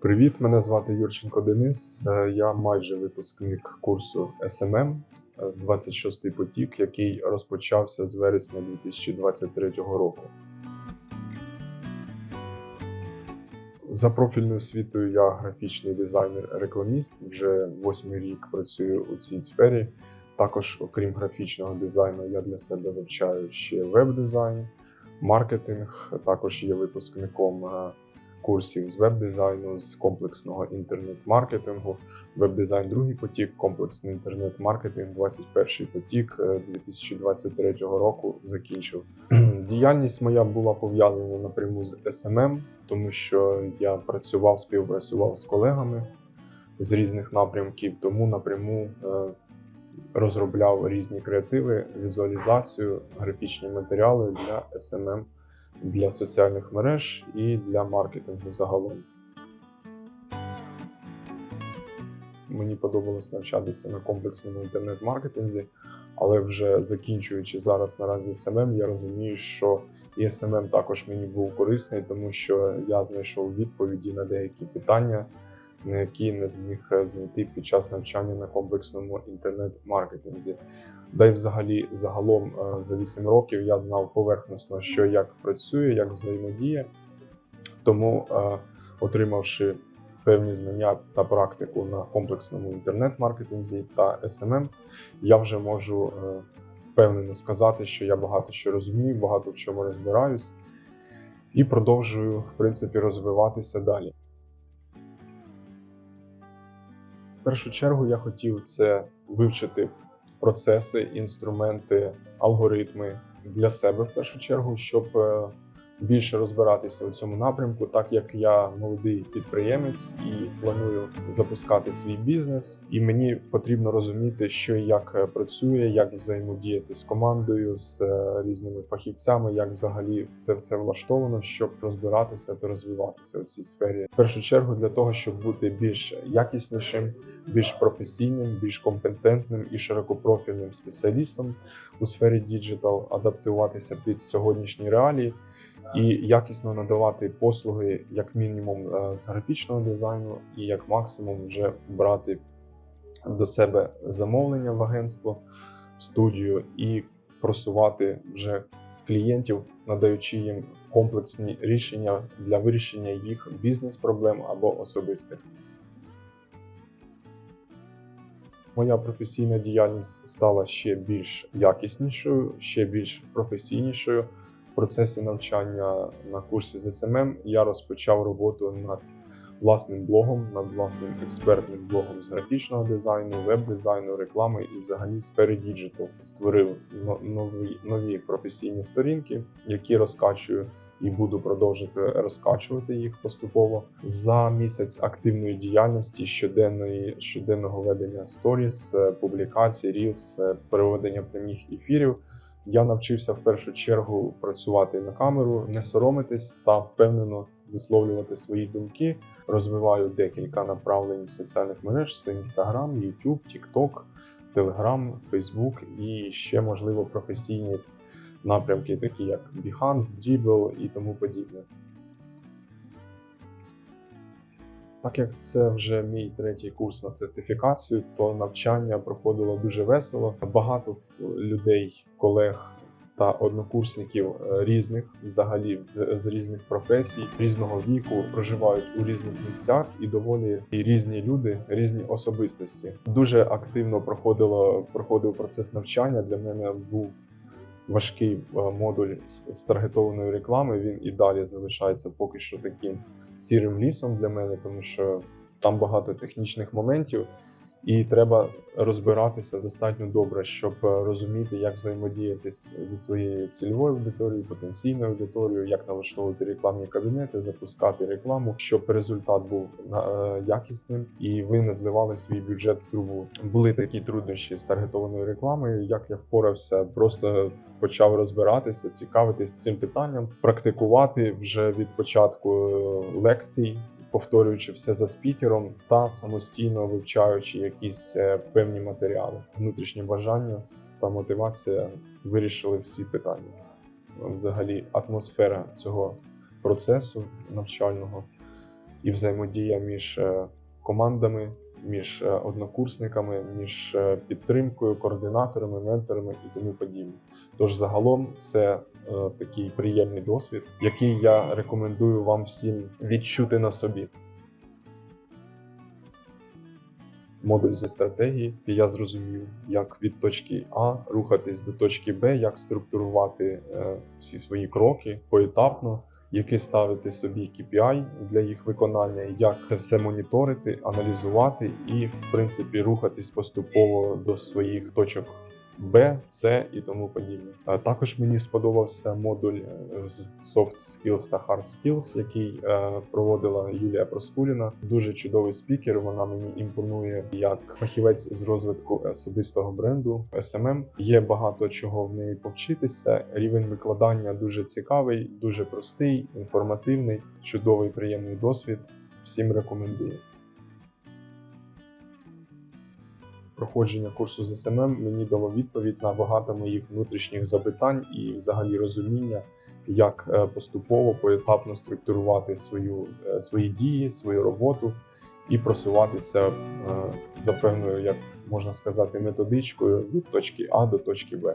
Привіт, мене звати Юрченко Денис. Е, Я майже випускник курсу е, 26-й потік, який розпочався з вересня 2023 року. За профільною освітою я графічний дизайнер-рекламіст. Вже восьмий рік працюю у цій сфері. Також, окрім графічного дизайну, я для себе вивчаю ще веб-дизайн, маркетинг. Також є випускником е, курсів з веб-дизайну, з комплексного інтернет-маркетингу, веб-дизайн другий потік, комплексний інтернет-маркетинг, 21 потік е, 2023 року закінчив. Діяльність моя була пов'язана напряму з SMM, тому що я працював, співпрацював з колегами з різних напрямків, тому напряму е, розробляв різні креативи, візуалізацію, графічні матеріали для SMM для соціальних мереж і для маркетингу загалом. Мені подобалось навчатися на комплексному інтернет-маркетинзі, але вже закінчуючи зараз наразі СММ, я розумію, що і СММ також мені був корисний, тому що я знайшов відповіді на деякі питання, на які не зміг е, знайти під час навчання на комплексному інтернет-маркетинзі. Да й взагалі загалом е, за 8 років я знав поверхносно, що як працює, як взаємодіє. Тому, е, отримавши певні знання та практику на комплексному інтернет-маркетинзі та SMM, я вже можу впевнено сказати, що я багато що розумію, багато в чому розбираюсь і продовжую в принципі розвиватися далі. Першу чергу я хотів це вивчити процеси, інструменти, алгоритми для себе в першу чергу, щоб е, більше розбиратися у цьому напрямку, так як я молодий підприємець і планую запускати свій бізнес, і мені потрібно розуміти, що і як е, працює, як взаємодіяти з командою, з е, різними фахівцями, як взагалі це все влаштовано, щоб розбиратися та розвиватися у цій сфері. В першу чергу для того, щоб бути більш якіснішим, більш професійним, більш компетентним і широкопрофільним спеціалістом у сфері діджитал, адаптуватися під сьогоднішні реалії і якісно надавати послуги як мінімум е, з графічного дизайну, і як максимум вже брати до себе замовлення в агентство, в студію і просувати вже клієнтів, надаючи їм комплексні рішення для вирішення їх бізнес-проблем або особистих. Моя професійна діяльність стала ще більш якіснішою, ще більш професійнішою. Процесі навчання на курсі з SMM я розпочав роботу над власним блогом, над власним експертним блогом з графічного дизайну, веб-дизайну, реклами і взагалі сфери діджитал. Створив нові, нові професійні сторінки, які розкачую і буду продовжити розкачувати їх поступово. За місяць активної діяльності щоденної щоденного ведення сторіс, е, публікацій, рілс, е, переведення прямих ефірів. Я навчився в першу чергу працювати на камеру, не соромитись та впевнено висловлювати свої думки. Розвиваю декілька направлень соціальних мереж: це Instagram, YouTube, TikTok, Telegram, Facebook і ще можливо професійні напрямки, такі як Behance, Dribble і тому подібне. Так як це вже мій третій курс на сертифікацію, то навчання проходило дуже весело. Багато людей, колег та однокурсників е, різних, взагалі з різних професій, різного віку, проживають у різних місцях і доволі і різні люди, різні особистості. Дуже активно проходило проходив процес навчання. Для мене був важкий е, модуль з таргетованої реклами. Він і далі залишається поки що таким сірим лісом для мене, тому що там багато технічних моментів, і треба розбиратися достатньо добре, щоб е, розуміти, як взаємодіяти зі своєю цільовою аудиторією, потенційною аудиторією, як налаштовувати рекламні кабінети, запускати рекламу, щоб результат був е, якісним і ви не зливали свій бюджет в трубу. Були такі труднощі з таргетованою рекламою. Як я впорався, просто почав розбиратися, цікавитись цим питанням, практикувати вже від початку е, лекцій повторюючи все за спікером та самостійно вивчаючи якісь е, певні матеріали. Внутрішнє бажання та мотивація вирішили всі питання. Взагалі, атмосфера цього процесу навчального і взаємодія між е, командами, між е, однокурсниками, між підтримкою, координаторами, менторами і тому подібне. Тож загалом це такий приємний досвід, який я рекомендую вам всім відчути на собі. Модуль зі стратегії, і я зрозумів, як від точки А рухатись до точки Б, як структурувати е, всі свої кроки поетапно, які ставити собі KPI для їх виконання, як це все моніторити, аналізувати і, в принципі, рухатись поступово до своїх точок Б, С і тому подібне. Також мені сподобався модуль е, з Soft Skills та Hard Skills, який е, проводила Юлія Проскуріна. Дуже чудовий спікер. Вона мені імпонує як фахівець з розвитку особистого бренду SMM. Є багато чого в неї повчитися. Рівень викладання дуже цікавий, дуже простий, інформативний, чудовий, приємний досвід. Всім рекомендую. Проходження курсу з СММ мені дало відповідь на багато моїх внутрішніх запитань і взагалі розуміння, як е, поступово поетапно структурувати свою, е, свої дії, свою роботу і просуватися е, за певною, як можна сказати, методичкою від точки А до точки Б.